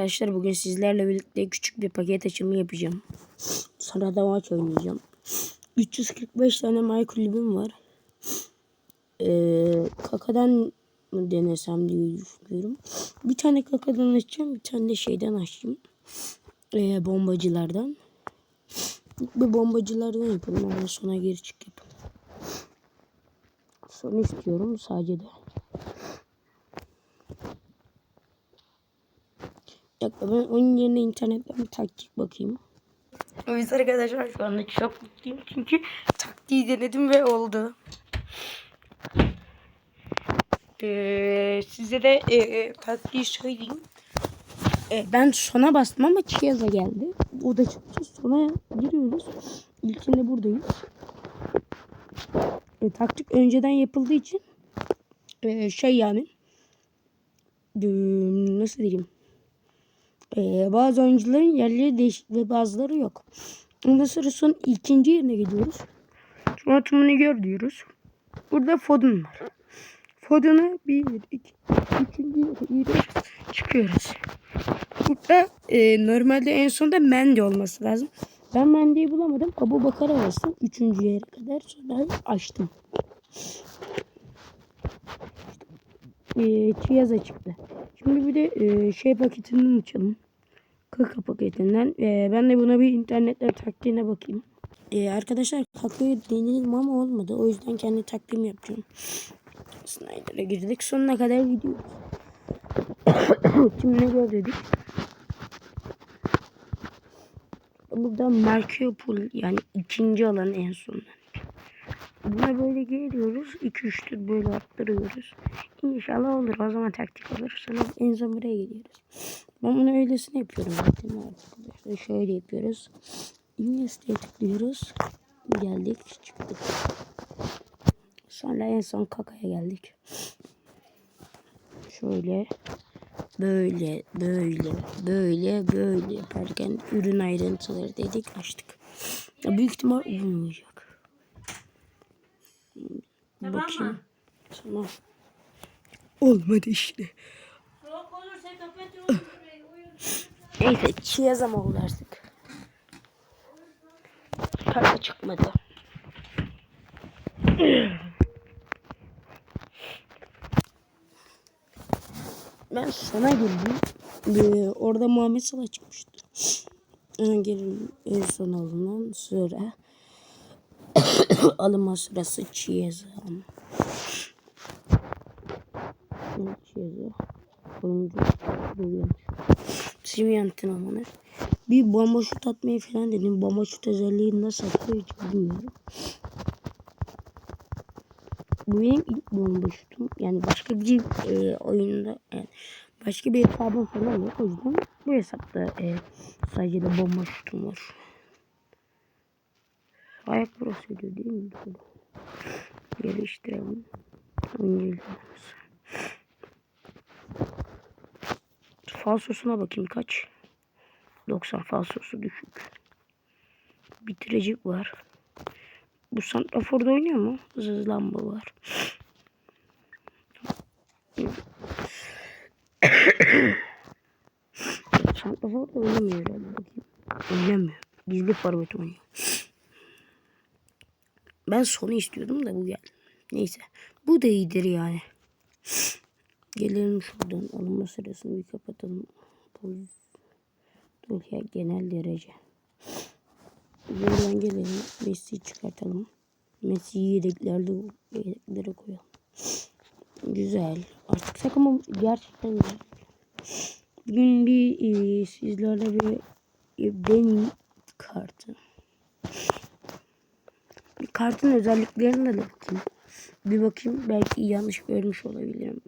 Arkadaşlar bugün sizlerle birlikte küçük bir paket açımı yapacağım. Sonra da maç oynayacağım. 345 tane My kulübüm var. Ee, kakadan mı denesem diye düşünüyorum. Bir tane kakadan açacağım. Bir tane de şeyden açayım. Ee, bombacılardan. Bir bombacılardan yapalım ama sonra geri çık yapalım. Son istiyorum sadece de. Dakika ben onun yerine internetten bir taktik bakayım. Yüzden arkadaşlar şu anda çok mutluyum çünkü taktiği denedim ve oldu. Ee, size de e, taktiği söyleyeyim. E, ben sona bastım ama Chiaza geldi. O da çıktı. Sona giriyoruz. İlkinde buradayız. E, taktik önceden yapıldığı için e, şey yani e, nasıl diyeyim ee, bazı oyuncuların yerleri değişik ve bazıları yok. Ondan sonra son ikinci yerine gidiyoruz. Sonra tümünü gör diyoruz. Burada Foden var. Foden'ı bir, iki, üçüncü yere. Çıkıyoruz. Burada e, normalde en sonunda Mendy olması lazım. Ben Mendy'yi bulamadım. Abu Bakar'a bastım. Üçüncü yere kadar. Sonra açtım. E, Chiaza çıktı. Şimdi bir de e, şey paketinden açalım. Kaka paketinden. E, ben de buna bir internetten taktiğine bakayım. E, arkadaşlar kakayı denedim ama olmadı. O yüzden kendi taktiğimi yapacağım. Snyder'a girdik. Sonuna kadar gidiyoruz. Şimdi ne gör dedik. Burada Markiopol yani ikinci alan en sonunda. Buna böyle geliyoruz. 2-3 tur böyle arttırıyoruz. İnşallah olur. O zaman taktik olur. Sonra en son buraya geliyoruz. Ben bunu öylesine yapıyorum zaten arkadaşlar. Şöyle yapıyoruz. Iniesta'ya tıklıyoruz. Geldik çıktık. Sonra en son kakaya geldik. Şöyle böyle böyle böyle böyle yaparken ürün ayrıntıları dedik açtık. Ya büyük ihtimal olmayacak. Tamam Bakayım. mı? Tamam. Olmadı işte. Yok olursa kapatıyorum. Neyse çiyazam oldu artık. Kaka çıkmadı. Ben sana girdim. Ee, orada Muhammed Salah çıkmıştı. Ben gelin en son alınan sıra. Alınma sırası Chiesa. Chiesa. Oyuncu. Buluyormuş. Simyant'ın amanı. Bir bomba şut atmayı falan dedim. Bomba şut özelliğini nasıl atıyor hiç bilmiyorum. Bu benim ilk bomba şutum. Yani başka bir e, oyunda yani başka bir hesabım falan yok. O yüzden bu hesapta e, sadece de bomba şutum var. Ayak burası değil mi? Geliştirelim. Oyuncu izlememiz. Falsosuna bakayım kaç. 90 falsosu düşük. Bitirecek var. Bu Santrafor'da oynuyor mu? Hızlanma var. Santrafor'da oynamıyor. Bakayım. Oynamıyor. Gizli forvet oynuyor. Ben sonu istiyordum da bu geldi. Neyse. Bu da iyidir yani. Gelelim şuradan alınma sırasını bir kapatalım. Dur ya genel derece. Buradan gelelim. Messi'yi çıkartalım. Messi'yi yedeklerde yedeklere koyalım. Güzel. Artık takımım gerçekten güzel. Bugün bir e, sizlerle bir e, benim kartı. Kartın özelliklerine de bakayım. Bir bakayım belki yanlış görmüş olabilirim.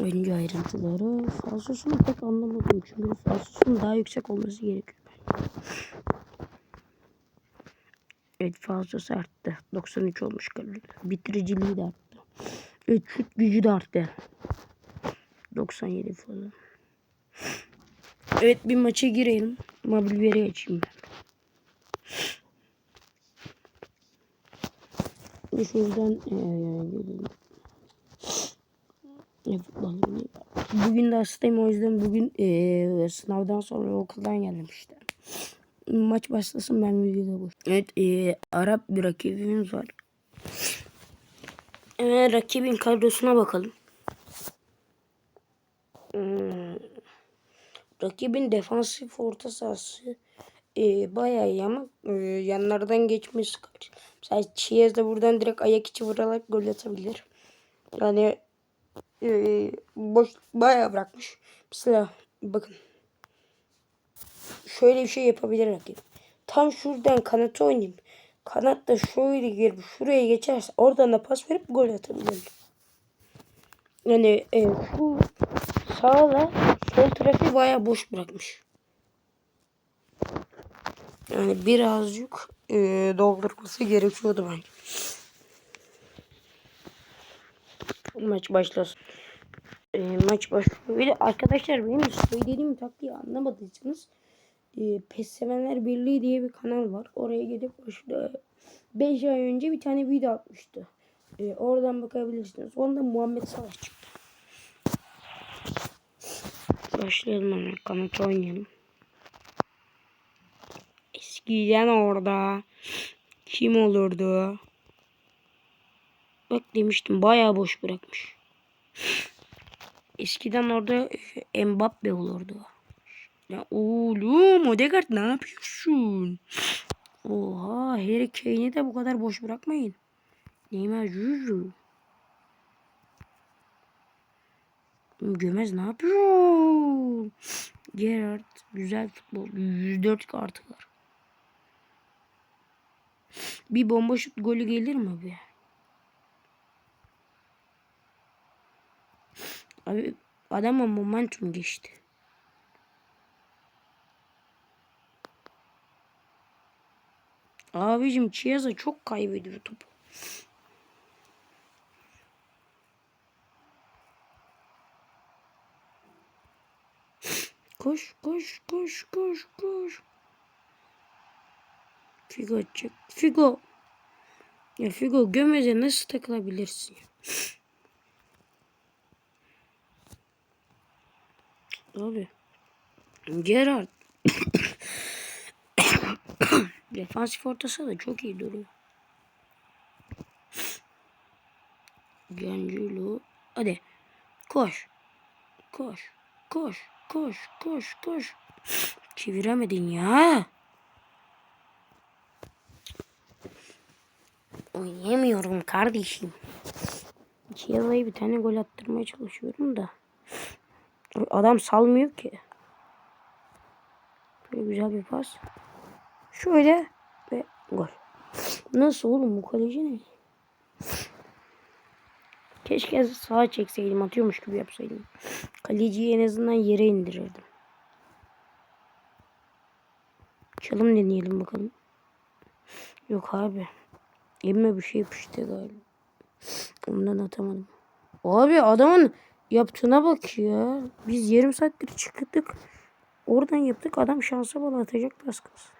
Oyuncu ayrıntıları. Falsosunu pek anlamadım. Çünkü falsosunun daha yüksek olması gerekiyor. Evet falsosu arttı. 93 olmuş kalori. Bitiriciliği de arttı. Evet şut gücü de arttı. 97 falan. Evet bir maça girelim. Mobil veri açayım ben. Bir şuradan. E. Bugün de hastayım o yüzden bugün e, sınavdan sonra okuldan geldim işte. Maç başlasın ben videoda boş. Evet e, Arap bir rakibimiz var. Hemen rakibin kadrosuna bakalım. Hmm. Rakibin defansif orta sahası e, bayağı iyi ama e, yanlardan geçmesi kaç. Mesela Chiez de buradan direkt ayak içi vurarak gol atabilir. Yani e, boş bayağı bırakmış. Mesela bakın. Şöyle bir şey yapabilir rakip. Tam şuradan kanata oynayayım. Kanat da şöyle girip şuraya geçerse oradan da pas verip gol atabilir. Yani e, şu sağla sol tarafı bayağı boş bırakmış. Yani birazcık e, doldurması gerekiyordu bence. Maç başlasın. E, maç başlıyor. De arkadaşlar benim söylediğim taktiği anlamadıysanız e, Pes Sevenler Birliği diye bir kanal var. Oraya gidip işte 5 ay önce bir tane video atmıştı. E, oradan bakabilirsiniz. Onda Muhammed Salah çıktı. Başlayalım hemen. Kanat oynayalım. Eskiden orada kim olurdu? Bak demiştim bayağı boş bırakmış. Eskiden orada Mbappe olurdu. Ya oğlum Odegaard ne yapıyorsun? Oha Harry Kane'i de bu kadar boş bırakmayın. Neymar Juju. Gömez ne yapıyor? Gerard güzel futbol. 104 kartı var. Bir bomba şut golü gelir mi abi? Abi adama momentum geçti. Abicim Chiesa çok kaybediyor topu. Koş koş koş koş koş. Figo atacak. Figo. Ya Figo gömeze nasıl takılabilirsin? Abi. Gerard. Defansif ortası da çok iyi duruyor. Cancelo. Hadi. Koş. Koş. Koş. Koş. Koş. Koş. Çeviremedin ya. Oynayamıyorum kardeşim. Chiesa'yı bir tane gol attırmaya çalışıyorum da. Adam salmıyor ki. Böyle güzel bir pas. Şöyle ve gol. Nasıl oğlum bu kaleci ne? Keşke sağa çekseydim atıyormuş gibi yapsaydım. Kaleciyi en azından yere indirirdim. Çalım deneyelim bakalım. Yok abi. Elime bir şey yapıştı galiba. Ondan atamadım. Abi adamın yaptığına bak ya. Biz yarım saattir çıktık. Oradan yaptık. Adam şansa bala atacak az kalsın.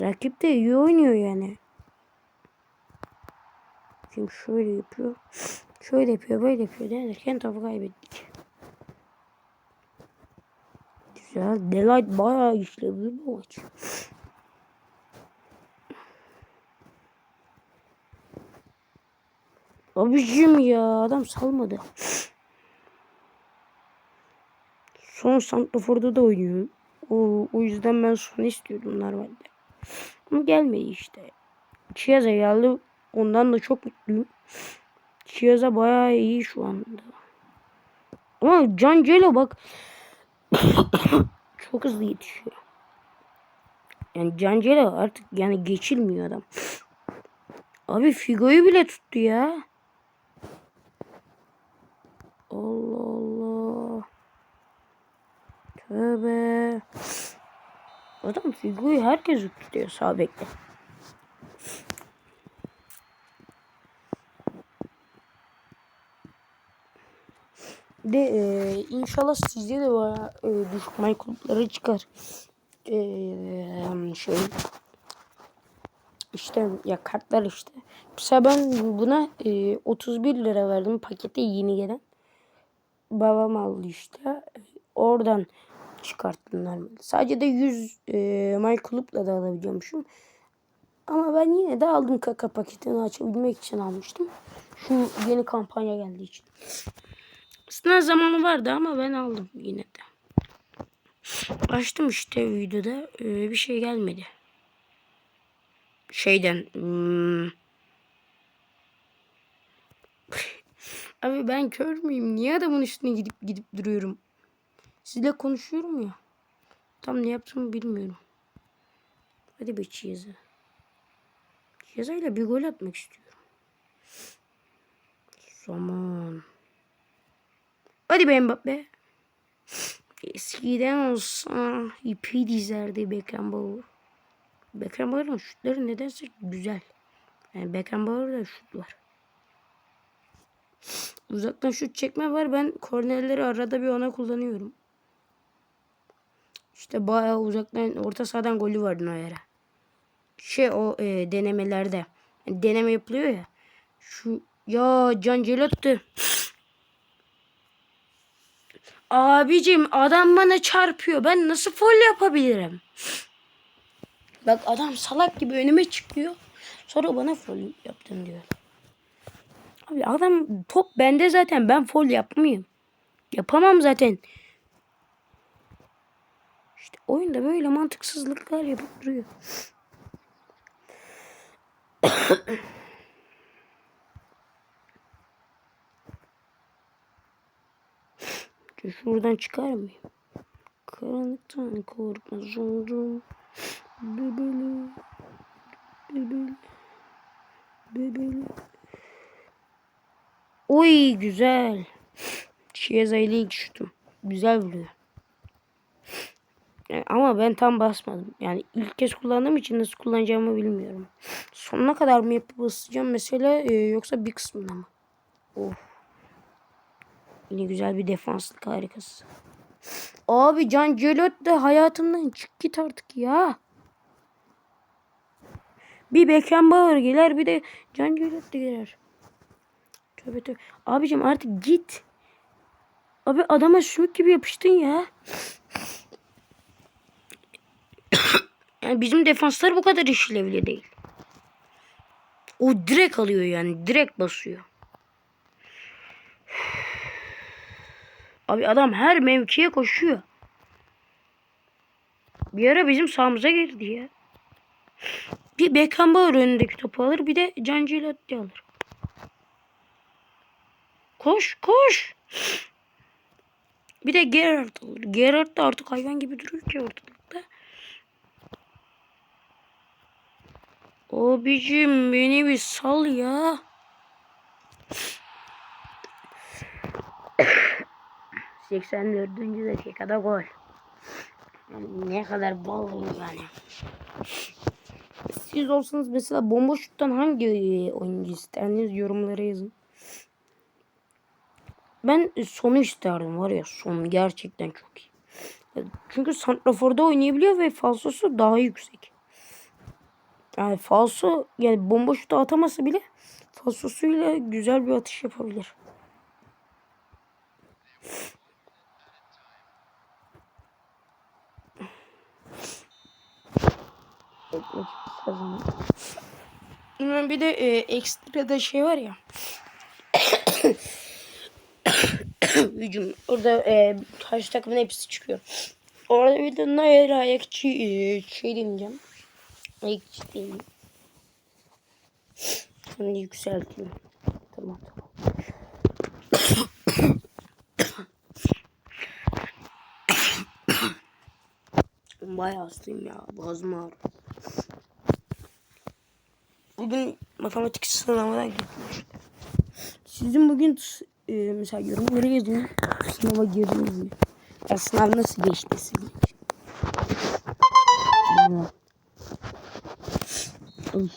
Rakip de iyi oynuyor yani. Şimdi şöyle yapıyor. Şöyle yapıyor, böyle yapıyor derken topu kaybettik. Güzel. Delight bayağı işlevli bu maç. Abicim ya adam salmadı. Son Santrafor'da da oynuyor. O, o yüzden ben son istiyordum normalde. Ama gelmedi işte. Chiesa geldi. Ondan da çok mutluyum. Chiesa bayağı iyi şu anda. Ama Cancelo bak çok hızlı yetişiyor. Yani Cancelo artık yani geçilmiyor adam. Abi Figo'yu bile tuttu ya. Allah Allah. Tövbe. Adam Figo'yu herkes tutuyor sağ bekle. De e, inşallah sizde de var e, düşman kulüpleri çıkar. E, şey İşte ya kartlar işte. Mesela ben buna e, 31 lira verdim pakete yeni gelen. Babam aldı işte. Oradan çıkarttım normal. Sadece de 100 e, My Club'la da alabiliyormuşum. Ama ben yine de aldım kaka paketini açabilmek için almıştım. Şu yeni kampanya geldiği için. Aslında zamanı vardı ama ben aldım yine de. Açtım işte videoda e, bir şey gelmedi. Şeyden hmm. Abi ben kör müyüm? Niye adamın üstüne gidip gidip duruyorum? Sizle konuşuyorum ya. Tam ne yaptığımı bilmiyorum. Hadi be Chiesa. Chiesa'yla bir gol atmak istiyorum. Zaman. Hadi be Mbappe. Eskiden olsa ipi dizerdi Beckenbauer. Beckenbauer'ın şutları nedense güzel. Yani Beckenbauer'da şut var. Uzaktan şut çekme var. Ben kornerleri arada bir ona kullanıyorum. İşte bayağı uzaktan orta sahadan golü vardı Neuer'e. Şey o e, denemelerde. Yani deneme yapılıyor ya. Şu ya Can Celotti. Abicim adam bana çarpıyor. Ben nasıl foul yapabilirim? Bak adam salak gibi önüme çıkıyor. Sonra bana foul yaptın diyor. Abi adam top bende zaten. Ben foul yapmayayım. Yapamam zaten. İşte oyunda böyle mantıksızlıklar yapıp duruyor. Şuradan çıkar mıyım? Karanlıktan korkmaz oldum. Bebeli. Bebeli. Bebeli. Oy güzel. İle ilk şutum. Güzel vuruyor. Ama ben tam basmadım. Yani ilk kez kullandığım için nasıl kullanacağımı bilmiyorum. Sonuna kadar mı yapıp basacağım mesela e, yoksa bir kısmına mı? Of. Yine güzel bir defanslık harikası. Abi Can Celot da hayatımdan çık git artık ya. Bir Beckenbauer gelir bir de Can Celot da gelir. Tövbe tövbe. Abicim artık git. Abi adama sümük gibi yapıştın ya. Yani bizim defanslar bu kadar işlevli değil. O direkt alıyor yani. Direkt basıyor. Abi adam her mevkiye koşuyor. Bir ara bizim sahamıza girdi ya. Bir Beckenbauer önündeki topu alır bir de Can Celotti alır. Koş koş. Bir de Gerrard alır. Gerrard da artık hayvan gibi duruyor ki ortalıkta. Abicim beni bir sal ya. ...84. dakikada gol. Yani ne kadar bol yani. Siz olsanız mesela bomba şuttan hangi oyuncu isterdiniz yorumlara yazın. Ben sonu isterdim var ya son gerçekten çok iyi. Çünkü santraforda oynayabiliyor ve falsosu daha yüksek. Yani falso yani bomba şutu ataması bile falsosuyla güzel bir atış yapabilir. Bilmem bir de e, ekstra da şey var ya. Hücum. Orada e, karşı takımın hepsi çıkıyor. Orada bir de Nayer ayakçı e, şey demeyeceğim. Ayakçı diyeyim. Şimdi yükselteyim. Tamam tamam. Bayağı hastayım ya. Boğazım ağrıyor. Bugün matematik sınavına gitmiş. Sizin bugün e, mesela yorumları yazın. Sınava girdiniz mi? Ya sınav nasıl geçti sizin için?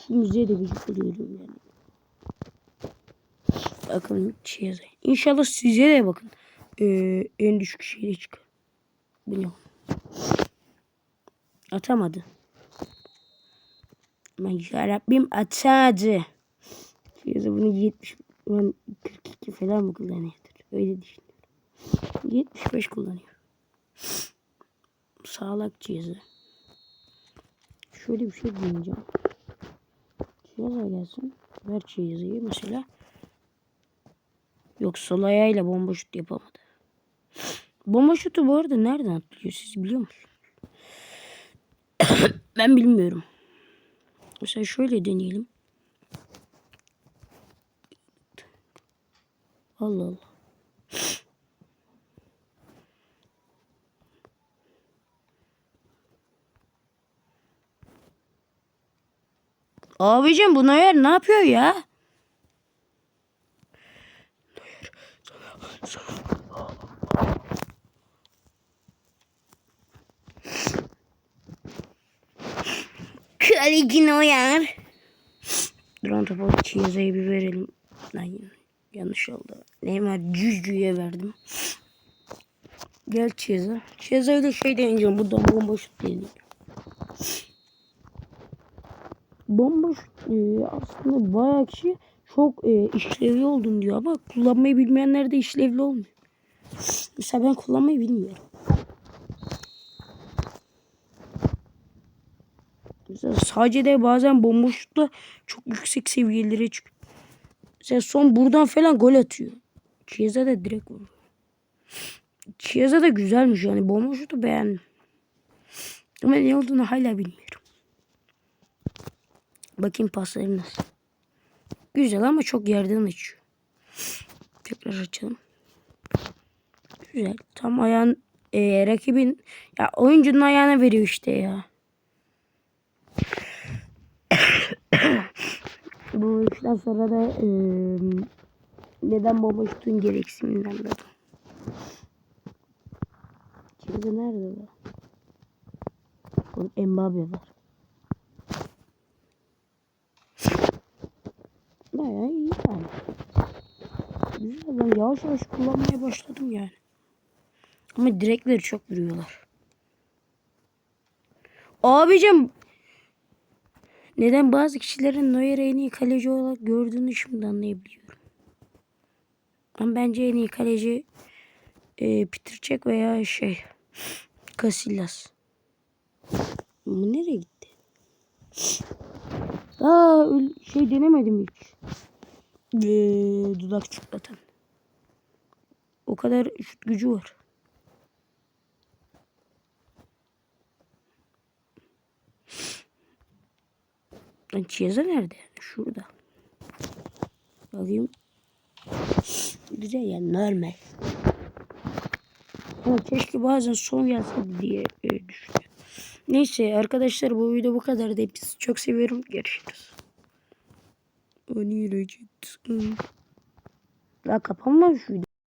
Şu müziğe de gıcık oluyorum yani. Bakın şey yazayım. İnşallah size de bakın. Ee, en düşük şeyde çıkar. Ne? Atamadı. Aman yarabbim atsadı. Cihazı bunu 70 ben 42 falan mı kullanıyordur? Öyle düşünüyorum. 75 kullanıyor. Sağlak cihazı. Şöyle bir şey deneyeceğim. Cihaza gelsin. Ver cihazı mesela. Yok sol ayağıyla bomba şut yapamadı. Bomba şutu bu arada nereden atılıyor siz biliyor musunuz? ben bilmiyorum. Mesela şöyle deneyelim. Allah Allah. Abicim bu Noyer ne yapıyor ya? Kaleci Noyer. Duran topu Chiesa'ya bir verelim. Lan yanlış oldu. Neymar Cücü'ye verdim. Gel Chiesa. Chiesa ile şey deneyeceğim. Buradan bomba şut deneyeceğim. Bomba e, aslında bayağı kişi çok e, işlevli oldun diyor ama kullanmayı bilmeyenler de işlevli olmuyor. Mesela ben kullanmayı bilmiyorum. Mesela sadece de bazen bomba çok yüksek seviyelere çıkıyor. Mesela son buradan falan gol atıyor. Chiesa da direkt vurur. Chiesa da güzelmiş yani. Bomba şutu beğendim. Ama ne olduğunu hala bilmiyorum. Bakayım pasları nasıl. Güzel ama çok yerden açıyor. Tekrar açalım. Güzel. Tam ayağın e, rakibin ya oyuncunun ayağına veriyor işte ya. Bu işten sonra da e, neden bomba gereksinimini anladım. Şimdi nerede bu? Oğlum Mbappe var. Bayağı iyi yani. Güzel ben yavaş yavaş kullanmaya başladım yani. Ama direkleri çok vuruyorlar. Abicim neden bazı kişilerin Neuer'i en iyi kaleci olarak gördüğünü şimdi anlayabiliyorum. Ama bence en iyi kaleci e, Peter Cech veya şey Casillas. Bu nereye gitti? Aa şey denemedim hiç. Ee, dudak çikolatan. O kadar şut gücü var. Lan Chiesa nerede? Şurada. Bakayım. Güzel yani normal. Ama keşke bazen son gelseydi diye e, düşünüyorum. Neyse arkadaşlar bu video bu kadar. Hepinizi çok seviyorum. Görüşürüz. Ani Recep. La kapanmamış video.